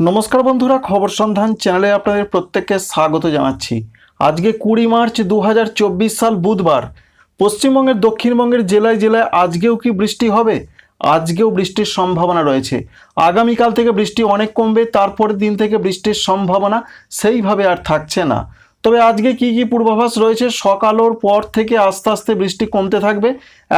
নমস্কার বন্ধুরা, খবর সন্ধান চ্যানেলে আপনাদের প্রত্যেককে স্বাগত জানাচ্ছি। আজকে কুড়ি মার্চ দু হাজার চব্বিশ সাল বুধবার। পশ্চিমবঙ্গের দক্ষিণবঙ্গের জেলায় জেলায় আজকেও কি বৃষ্টি হবে? আজকেও বৃষ্টির সম্ভাবনা রয়েছে। আগামীকাল থেকে বৃষ্টি অনেক কমবে, তারপরের দিন থেকে বৃষ্টির সম্ভাবনা সেইভাবে আর থাকছে না। তবে আজকে কি কি পূর্বাভাস রয়েছে? সকালোর পর থেকে আস্তে আস্তে বৃষ্টি কমতে থাকবে।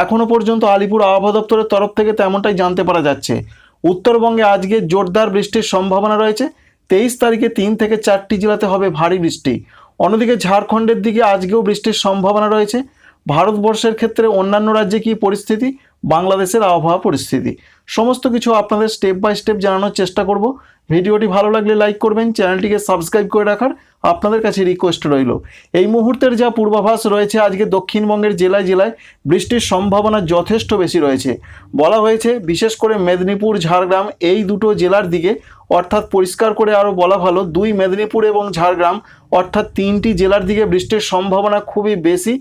এখনও পর্যন্ত আলিপুর আবহাওয়া দপ্তরের তরফ থেকে তেমনটাই জানতে পারা যাচ্ছে। উত্তরবঙ্গে আজকে জোরদার বৃষ্টির সম্ভাবনা রয়েছে। তেইশ তারিখে তিন থেকে চারটি জেলাতে হবে ভারী বৃষ্টি। অন্যদিকে ঝাড়খণ্ডের দিকে আজকেও বৃষ্টির সম্ভাবনা রয়েছে। ভারতবর্ষের ক্ষেত্রে অন্যান্য রাজ্যে কী পরিস্থিতি? বাংলাদেশের আবহাওয়া পরিস্থিতি। সমস্ত কিছু আপনাদের স্টেপ বাই স্টেপ জানানোর চেষ্টা করব। ভিডিওটি ভালো লাগলে লাইক করবেন, চ্যানেলটিকে সাবস্ক্রাইব করে রাখার আপনাদের কাছে রিকোয়েস্ট রইল। এই মুহূর্তের যা পূর্বাভাস রয়েছে আজকে দক্ষিণবঙ্গের জেলায় জেলায়, বৃষ্টির সম্ভাবনা যথেষ্ট বেশি রয়েছে। বলা হয়েছে, বিশেষ করে মেদিনীপুর, ঝাড়গ্রাম, এই দুটো জেলার দিকে, অর্থাৎ পরিষ্কার করে আরও বলা ভালো, দুই মেদিনীপুর এবং ঝাড়গ্রাম, অর্থাৎ তিনটি জেলার দিকে বৃষ্টির সম্ভাবনা খুবই বেশি।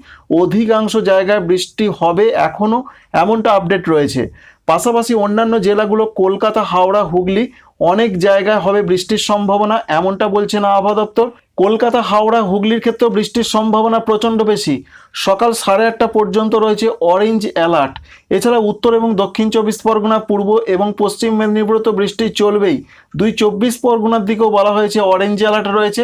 অধিকাংশ জায়গায় বৃষ্টি হবে এখনও এমনটা আপডেট রয়েছে। পাশাপাশি অন্যান্য জেলাগুলো কলকাতা, হাওড়া, হুগলি অনেক জায়গায় হবে বৃষ্টির সম্ভাবনা, এমনটা বলছে না আবহাওয়া দপ্তর। কলকাতা, হাওড়া, হুগলির ক্ষেত্রেও বৃষ্টির সম্ভাবনা প্রচণ্ড বেশি। সকাল সাড়ে আটটা পর্যন্ত রয়েছে অরেঞ্জ অ্যালার্ট এছাড়া উত্তর এবং দক্ষিণ চব্বিশ পরগনা, পূর্ব এবং পশ্চিম মেদিনীপুরে তো বৃষ্টি চলবেই। দুই চব্বিশ পরগনার দিকেও বলা হয়েছে অরেঞ্জ অ্যালার্ট রয়েছে।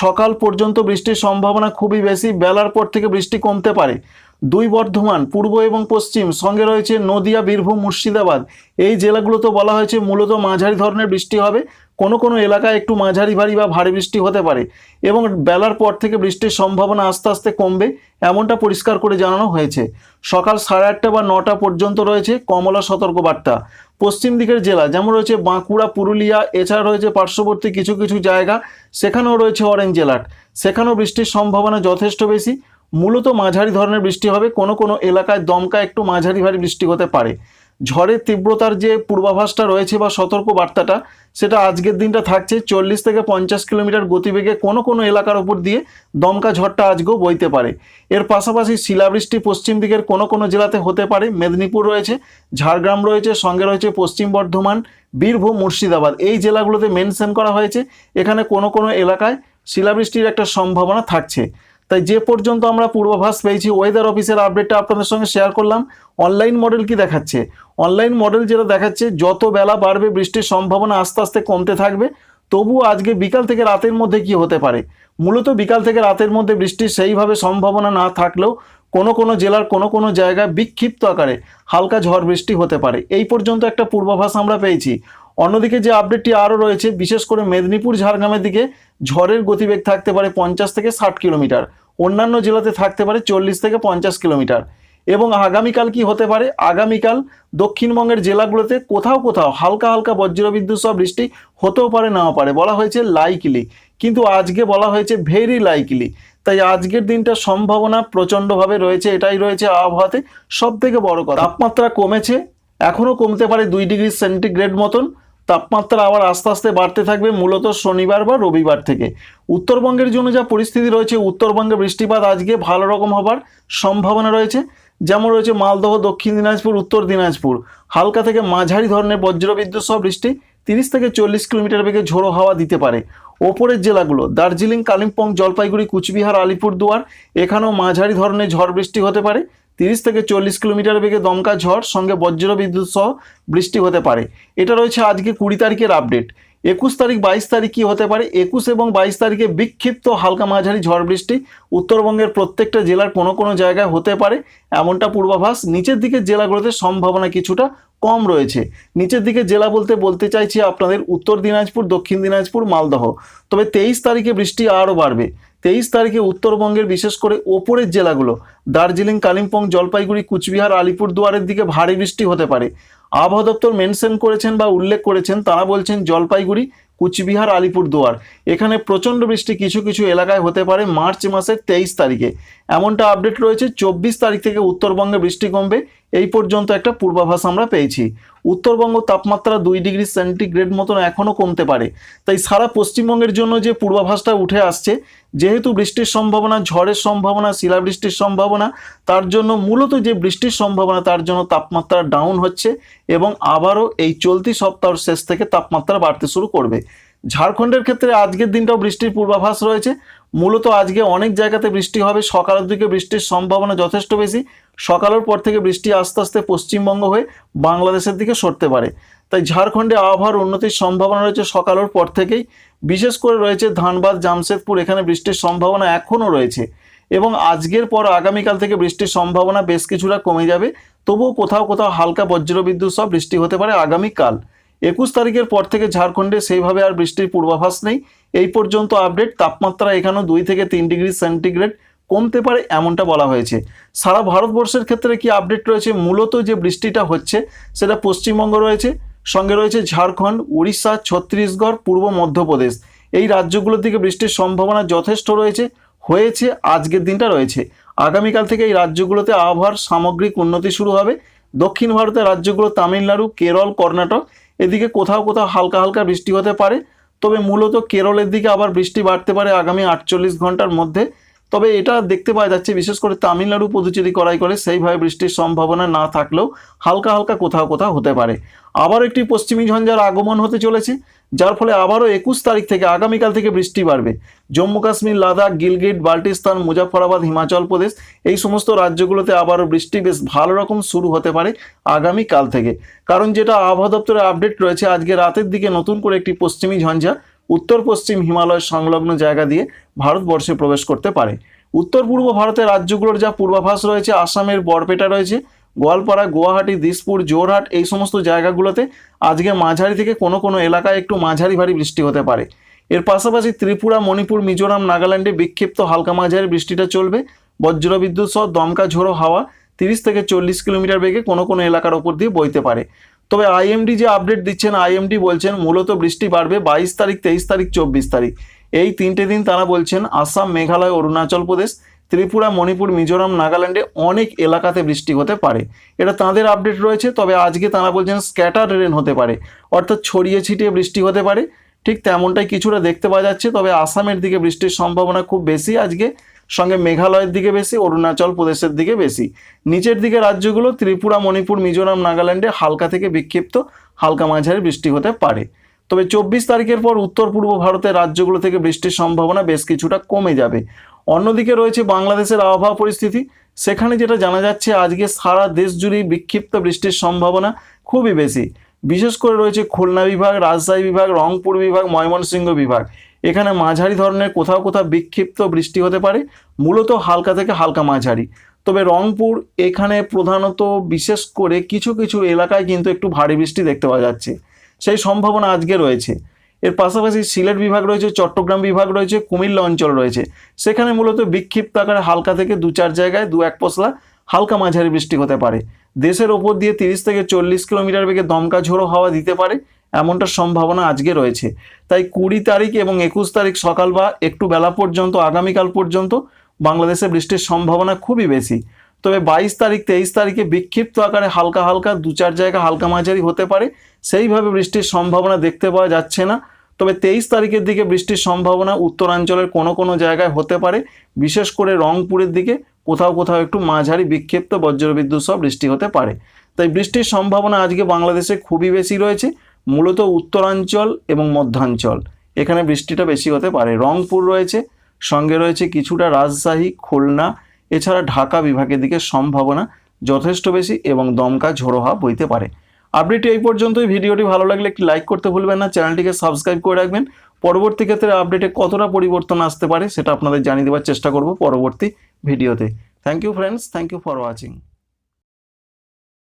সকাল পর্যন্ত বৃষ্টির সম্ভাবনা খুবই বেশি, বেলার পর থেকে বৃষ্টি কমতে পারে। দুই বর্ধমান, পূর্ব এবং পশ্চিম, সঙ্গে রয়েছে নদিয়া, বীরভূম, মুর্শিদাবাদ। এই জেলাগুলোতে বলা হয়েছে মূলত মাঝারি ধরনের বৃষ্টি হবে। কোনো কোনো এলাকায় একটু মাঝারি ভারী বা ভারী বৃষ্টি হতে পারে এবং বেলার পর থেকে বৃষ্টির সম্ভাবনা আস্তে আস্তে কমবে এমনটা পরিষ্কার করে জানানো হয়েছে। সকাল সাড়ে আটটা বা নটা পর্যন্ত রয়েছে কমলা সতর্কবার্তা। পশ্চিম দিকের জেলা যেমন রয়েছে বাঁকুড়া, পুরুলিয়া, এছাড়া রয়েছে পার্শ্ববর্তী কিছু কিছু জায়গা, সেখানেও রয়েছে অরেঞ্জ অ্যালার্ট সেখানেও বৃষ্টির সম্ভাবনা যথেষ্ট বেশি। মূলত মাঝারি ধরনের বৃষ্টি হবে। কোনো কোনো এলাকায় দমকা একটু মাঝারি ভারী বৃষ্টি হতে পারে। ঝড়ের তীব্রতার যে পূর্বাভাসটা রয়েছে বা সতর্ক বার্তাটা সেটা আজকের দিনটা থাকছে। চল্লিশ থেকে পঞ্চাশ কিলোমিটার গতিবেগে কোনো কোনো এলাকার উপর দিয়ে দমকা ঝড়টা আজকেও বইতে পারে। এর পাশাপাশি শিলাবৃষ্টি পশ্চিম দিকের কোনো কোনো জেলাতে হতে পারে। মেদিনীপুর রয়েছে, ঝাড়গ্রাম রয়েছে, সঙ্গে রয়েছে পশ্চিম বর্ধমান, বীরভূম, মুর্শিদাবাদ। এই জেলাগুলোতে মেনশন করা হয়েছে। এখানে কোনো কোনো এলাকায় শিলাবৃষ্টির একটা সম্ভাবনা থাকছে। তাই যে পর্যন্ত আমরা পূর্বাভাস পেয়েছি ওয়েদার অফিসের আপডেটটা আপনাদের সঙ্গে শেয়ার করলাম। অনলাইন মডেল কি দেখাচ্ছে? অনলাইন মডেল যেটা দেখাচ্ছে, যত বেলা বাড়বে, বৃষ্টির সম্ভাবনা আস্তে আস্তে কমতে থাকবে। তবুও আজকে বিকাল থেকে রাতের মধ্যে কি হতে পারে? মূলত বিকাল থেকে রাতের মধ্যে বৃষ্টির সেইভাবে সম্ভাবনা না থাকলেও কোনো কোনো জেলার কোনো কোনো জায়গায় বিক্ষিপ্ত আকারে হালকা ঝড় বৃষ্টি হতে পারে। এই পর্যন্ত একটা পূর্বাভাস আমরা পেয়েছি। অন্যদিকে যে আপডেটটি আরও রয়েছে, বিশেষ করে মেদিনীপুর, ঝাড়গ্রামের দিকে ঝড়ের গতিবেগ থাকতে পারে পঞ্চাশ থেকে ষাট কিলোমিটার। অন্যান্য জেলাতে থাকতে পারে চল্লিশ থেকে পঞ্চাশ কিলোমিটার। এবং আগামীকাল কি হতে পারে? আগামীকাল দক্ষিণবঙ্গের জেলাগুলোতে কোথাও কোথাও হালকা হালকা বজ্রবিদ্যুৎ সহ বৃষ্টি হতেও পারে, নাও পারে। বলা হয়েছে লাইকলি কিন্তু আজকে বলা হয়েছে ভেরি লাইকলি তাই আজকের দিনটা সম্ভাবনা প্রচণ্ডভাবে রয়েছে, এটাই রয়েছে আবহাওয়াতে সব থেকে বড় কথা। তাপমাত্রা কমেছে এখনও কমতে পারে দুই ডিগ্রি সেন্টিগ্রেড মতন। তাপমাত্রা আবার আস্তে আস্তে বাড়তে থাকবে মূলত শনিবার বা রবিবার থেকে। উত্তরবঙ্গের জন্য যা পরিস্থিতি রয়েছে, উত্তরবঙ্গে বৃষ্টিপাত আজকে ভালো রকম হবার সম্ভাবনা রয়েছে। যেমন রয়েছে মালদহ, দক্ষিণ দিনাজপুর, উত্তর দিনাজপুর। হালকা থেকে মাঝারি ধরনের বজ্রবিদ্যুৎ সহ বৃষ্টি তিরিশ থেকে চল্লিশ কিলোমিটার বেগে ঝোড়ো হাওয়া দিতে পারে। ওপরের জেলাগুলো, দার্জিলিং, কালিম্পং, জলপাইগুড়ি, কুচবিহার, আলিপুরদুয়ার, এখানেও মাঝারি ধরনের ঝড় বৃষ্টি হতে পারে। তিরিশ থেকে চল্লিশ কিলোমিটার বেগে দমকা ঝড়, সঙ্গে বজ্র বিদ্যুৎ সহ বৃষ্টি হতে পারে। এটা রয়েছে আজকে কুড়ি তারিখের আপডেট একুশ তারিখ, বাইশ তারিখ কি হতে পারে? একুশ এবং বাইশ তারিখে বিক্ষিপ্ত হালকা মাঝারি ঝড় বৃষ্টি উত্তরবঙ্গের প্রত্যেকটা জেলার কোনো কোনো জায়গায় হতে পারে, এমনটা পূর্বাভাস। নিচের দিকে জেলাগুলোতে সম্ভাবনা কিছুটা কম রয়েছে। নিচের দিকে জেলা বলতে বলতে চাইছি আপনাদের উত্তর দিনাজপুর, দক্ষিণ দিনাজপুর, মালদহ। তবে তেইশ তারিখে বৃষ্টি আরও বাড়বে। তেইশ তারিখে উত্তরবঙ্গের বিশেষ করে ওপরের জেলাগুলো, দার্জিলিং, কালিম্পং, জলপাইগুড়ি, কুচবিহার, আলিপুরদুয়ারের দিকে ভারী বৃষ্টি হতে পারে। আবহাওয়া দপ্তর মেনশন করেছেন বা উল্লেখ করেছেন, তারা বলছেন জলপাইগুড়ি, কুচবিহার, আলিপুরদুয়ার। এখানে প্রচণ্ড বৃষ্টি কিছু কিছু এলাকায় হতে পারে মার্চ মাসের তেইশ তারিখে। এমনটা আপডেট রয়েছে, চব্বিশ তারিখ থেকে উত্তরবঙ্গে বৃষ্টি কমবে এই পর্যন্ত একটা পূর্বাভাস আমরা পেয়েছি। উত্তরবঙ্গ তাপমাত্রা দুই ডিগ্রি সেন্টিগ্রেড মতন এখনও কমতে পারে। তাই সারা পশ্চিমবঙ্গের জন্য যে পূর্বাভাসটা উঠে আসছে, যেহেতু বৃষ্টির সম্ভাবনা, ঝড়ের সম্ভাবনা, শিলাবৃষ্টির সম্ভাবনা, তার জন্য মূলত যে বৃষ্টির সম্ভাবনা, তার জন্য তাপমাত্রা ডাউন হচ্ছে এবং আবারও এই চলতি সপ্তাহের শেষ থেকে তাপমাত্রা বাড়তে শুরু করবে। ঝাড়খণ্ডের ক্ষেত্রে আজকের দিনটাও বৃষ্টির পূর্বাভাস রয়েছে। মূলত আজকে অনেক জায়গাতে বৃষ্টি হবে, সকালের দিকে বৃষ্টির সম্ভাবনা যথেষ্ট বেশি। সকালের পর থেকে বৃষ্টি আস্তে আস্তে পশ্চিমবঙ্গ হয়ে বাংলাদেশের দিকে সরতে পারে। তাই ঝাড়খণ্ডে আবহাওয়ার উন্নতির সম্ভাবনা রয়েছে সকালের পর থেকেই। বিশেষ করে রয়েছে ধানবাদ, জামশেদপুর, এখানে বৃষ্টির সম্ভাবনা এখনও রয়েছে। এবং আজকের পর আগামীকাল থেকে বৃষ্টির সম্ভাবনা বেশ কিছুটা কমে যাবে। তবুও কোথাও কোথাও হালকা বজ্রবিদ্যুৎ সব বৃষ্টি হতে পারে আগামীকাল। একুশ তারিখের পর থেকে ঝাড়খণ্ডে সেইভাবে আর বৃষ্টির পূর্বাভাস নেই। এই পর্যন্ত আপডেট তাপমাত্রা এখানেও দুই থেকে তিন ডিগ্রি সেন্টিগ্রেড কমতে পারে এমনটা বলা হয়েছে। সারা ভারতবর্ষের ক্ষেত্রে কি আপডেট রয়েছে? মূলত যে বৃষ্টিটা হচ্ছে, সেটা পশ্চিমবঙ্গ রয়েছে, সঙ্গে রয়েছে ঝাড়খণ্ড, উড়িষ্যা, ছত্তিশগড়, পূর্ব মধ্যপ্রদেশ। এই রাজ্যগুলোর দিকে বৃষ্টির সম্ভাবনা যথেষ্ট রয়েছে, হয়েছে, আজকের দিনটা রয়েছে। আগামীকাল থেকে এই রাজ্যগুলোতে আবহাওয়ার সামগ্রিক উন্নতি শুরু হবে। দক্ষিণ ভারতের রাজ্যগুলো তামিলনাড়ু, কেরল, কর্ণাটক এদিকে কোথাও কোথাও হালকা হালকা বৃষ্টি হতে পারে, তবে মূলত কেরলের দিকে আবার বৃষ্টি বাড়তে পারে আগামী আটচল্লিশ ঘণ্টার মধ্যে। তবে এটা দেখতে পাওয়া যাচ্ছে, বিশেষ করে তামিলনাড়ু পুদুচেরি করাই করে সেইভাবে বৃষ্টির সম্ভাবনা না থাকলেও হালকা হালকা কোথাও কোথাও হতে পারে। আবার একটি পশ্চিমী ঝঞ্ঝার আগমন হতে চলেছে যার ফলে আবারও একুশ তারিখ থেকে আগামীকাল থেকে বৃষ্টি বাড়বে। জম্মু কাশ্মীর, লাদাখ, গিলগিট, বাল্টিস্তান মুজাফরাবাদ হিমাচল প্রদেশ এই সমস্ত রাজ্যগুলোতে আবারও বৃষ্টি বেশ ভালো রকম শুরু হতে পারে আগামীকাল থেকে। কারণ যেটা আবহাওয়া দপ্তরের আপডেট রয়েছে, আজকে রাতের দিকে নতুন করে একটি পশ্চিমী ঝঞ্ঝা উত্তর পশ্চিম হিমালয় সংলগ্ন জায়গা দিয়ে ভারতবর্ষে প্রবেশ করতে পারে। উত্তর পূর্ব ভারতের রাজ্যগুলোর যা পূর্বাভাস রয়েছে, আসামের বরপেটা রয়েছে গোয়ালপাড়া গুয়াহাটি, দিসপুর জোরহাট এই সমস্ত জায়গাগুলোতে আজকে মাঝারি থেকে কোনো কোনো এলাকায় একটু মাঝারি ভারী বৃষ্টি হতে পারে। এর পাশাপাশি ত্রিপুরা, মণিপুর, মিজোরাম, নাগাল্যান্ডে বিক্ষিপ্ত হালকা মাঝারি বৃষ্টিটা চলবে। বজ্রবিদ্যুৎ সহ দমকা ঝোড়ো হাওয়া তিরিশ থেকে চল্লিশ কিলোমিটার বেগে কোনো কোনো এলাকার ওপর দিয়ে বইতে পারে। তবে আইএমডি যে আপডেট দিচ্ছেন, আইএমডি বলছেন মূলত বৃষ্টি বাড়বে বাইশ তারিখ, তেইশ তারিখ, চব্বিশ তারিখ। এই তিনটে দিন তারা বলছেন, আসাম, মেঘালয়, অরুণাচল প্রদেশ ত্রিপুরা, মণিপুর, মিজোরাম, নাগাল্যান্ডে অনেক এলাকাতে বৃষ্টি হতে পারে। এটা তাদের আপডেট রয়েছে, তবে আজকে তারা বলছেন স্ক্যাটার রেন হতে পারে, অর্থাৎ ছড়িয়ে ছিটিয়ে বৃষ্টি হতে পারে। ঠিক তেমনটাই কিছুটা দেখতে পাওয়া যাচ্ছে, তবে আসামের দিকে বৃষ্টির সম্ভাবনা খুব বেশি আজকে, সঙ্গে মেঘালয়ের দিকে বেশি, অরুণাচল প্রদেশের দিকে বেশি। নিচের দিকে রাজ্যগুলো ত্রিপুরা, মণিপুর, মিজোরাম, নাগাল্যান্ডে হালকা থেকে বিক্ষিপ্ত, হালকা মাঝারি বৃষ্টি হতে পারে। তবে চব্বিশ তারিখের পর উত্তর পূর্ব ভারতের রাজ্যগুলো থেকে বৃষ্টির সম্ভাবনা বেশ কিছুটা কমে যাবে। অন্যদিকে রয়েছে বাংলাদেশের আবহাওয়া পরিস্থিতি। সেখানে যেটা জানা যাচ্ছে, আজকে সারা দেশ জুড়েই বিক্ষিপ্ত বৃষ্টির সম্ভাবনা খুবই বেশি। বিশেষ করে রয়েছে খুলনা বিভাগ, রাজশাহী বিভাগ, রংপুর বিভাগ, ময়মনসিংহ বিভাগ। এখানে মাঝারি ধরনের কোথাও কোথাও বিক্ষিপ্ত বৃষ্টি হতে পারে, মূলত হালকা থেকে হালকা মাঝারি। তবে রংপুর এখানে প্রধানত বিশেষ করে কিছু কিছু এলাকায় কিন্তু একটু ভারী বৃষ্টি দেখতে পাওয়া যাচ্ছে। সেই সম্ভাবনা আজকে রয়েছে। এর পাশাপাশি সিলেট বিভাগ রয়েছে, চট্টগ্রাম বিভাগ রয়েছে, কুমিল্লা অঞ্চল রয়েছে। সেখানে মূলত বিক্ষিপ্ত আকারে হালকা থেকে দু চার জায়গায় দু এক পশলা হালকা মাঝারি বৃষ্টি হতে পারে। দেশের ওপর দিয়ে তিরিশ থেকে চল্লিশ কিলোমিটার বেগে দমকা ঝোড়ো হাওয়া দিতে পারে, এমনটা সম্ভাবনা আজকে রয়েছে। তাই কুড়ি তারিখ এবং একুশ তারিখ সকাল বা একটু বেলা পর্যন্ত, আগামীকাল পর্যন্ত বাংলাদেশে বৃষ্টির সম্ভাবনা খুবই বেশি। তবে বাইশ তারিখ, তেইশ তারিখে বিক্ষিপ্ত আকারে হালকা হালকা, দু চার জায়গা হালকা মাঝারি হতে পারে। সেইভাবে বৃষ্টির সম্ভাবনা দেখতে পাওয়া যাচ্ছে না। তবে তেইশ তারিখের দিকে বৃষ্টির সম্ভাবনা উত্তরাঞ্চলের কোনো কোনো জায়গায় হতে পারে। বিশেষ করে রংপুরের দিকে কোথাও কোথাও একটু মাঝারি বিক্ষিপ্ত বজ্রবিদ্যুৎ সহ বৃষ্টি হতে পারে। তাই বৃষ্টির সম্ভাবনা আজকে বাংলাদেশে খুবই বেশি রয়েছে, মূলত উত্তরাঞ্চল এবং মধ্যাঞ্চল। এখানে বৃষ্টিটা বেশি হতে পারে। রংপুর রয়েছে, সঙ্গে রয়েছে কিছুটা রাজশাহী, খুলনা এছাড়া ঢাকা বিভাগের দিকে সম্ভাবনা যথেষ্ট বেশি এবং দমকা ঝোড়ো হওয়া বইতে পারে। আপডেটটি এই পর্যন্তই। ভিডিওটি ভালো লাগলে একটি লাইক করতে ভুলবেন না। চ্যানেলটিকে সাবস্ক্রাইব করে রাখবেন। পরবর্তী ক্ষেত্রে আপডেটে কতটা পরিবর্তন আসতে পারে সেটা আপনাদের জানিয়ে দেওয়ার চেষ্টা করব পরবর্তী ভিডিওতে। Thank you friends thank you for watching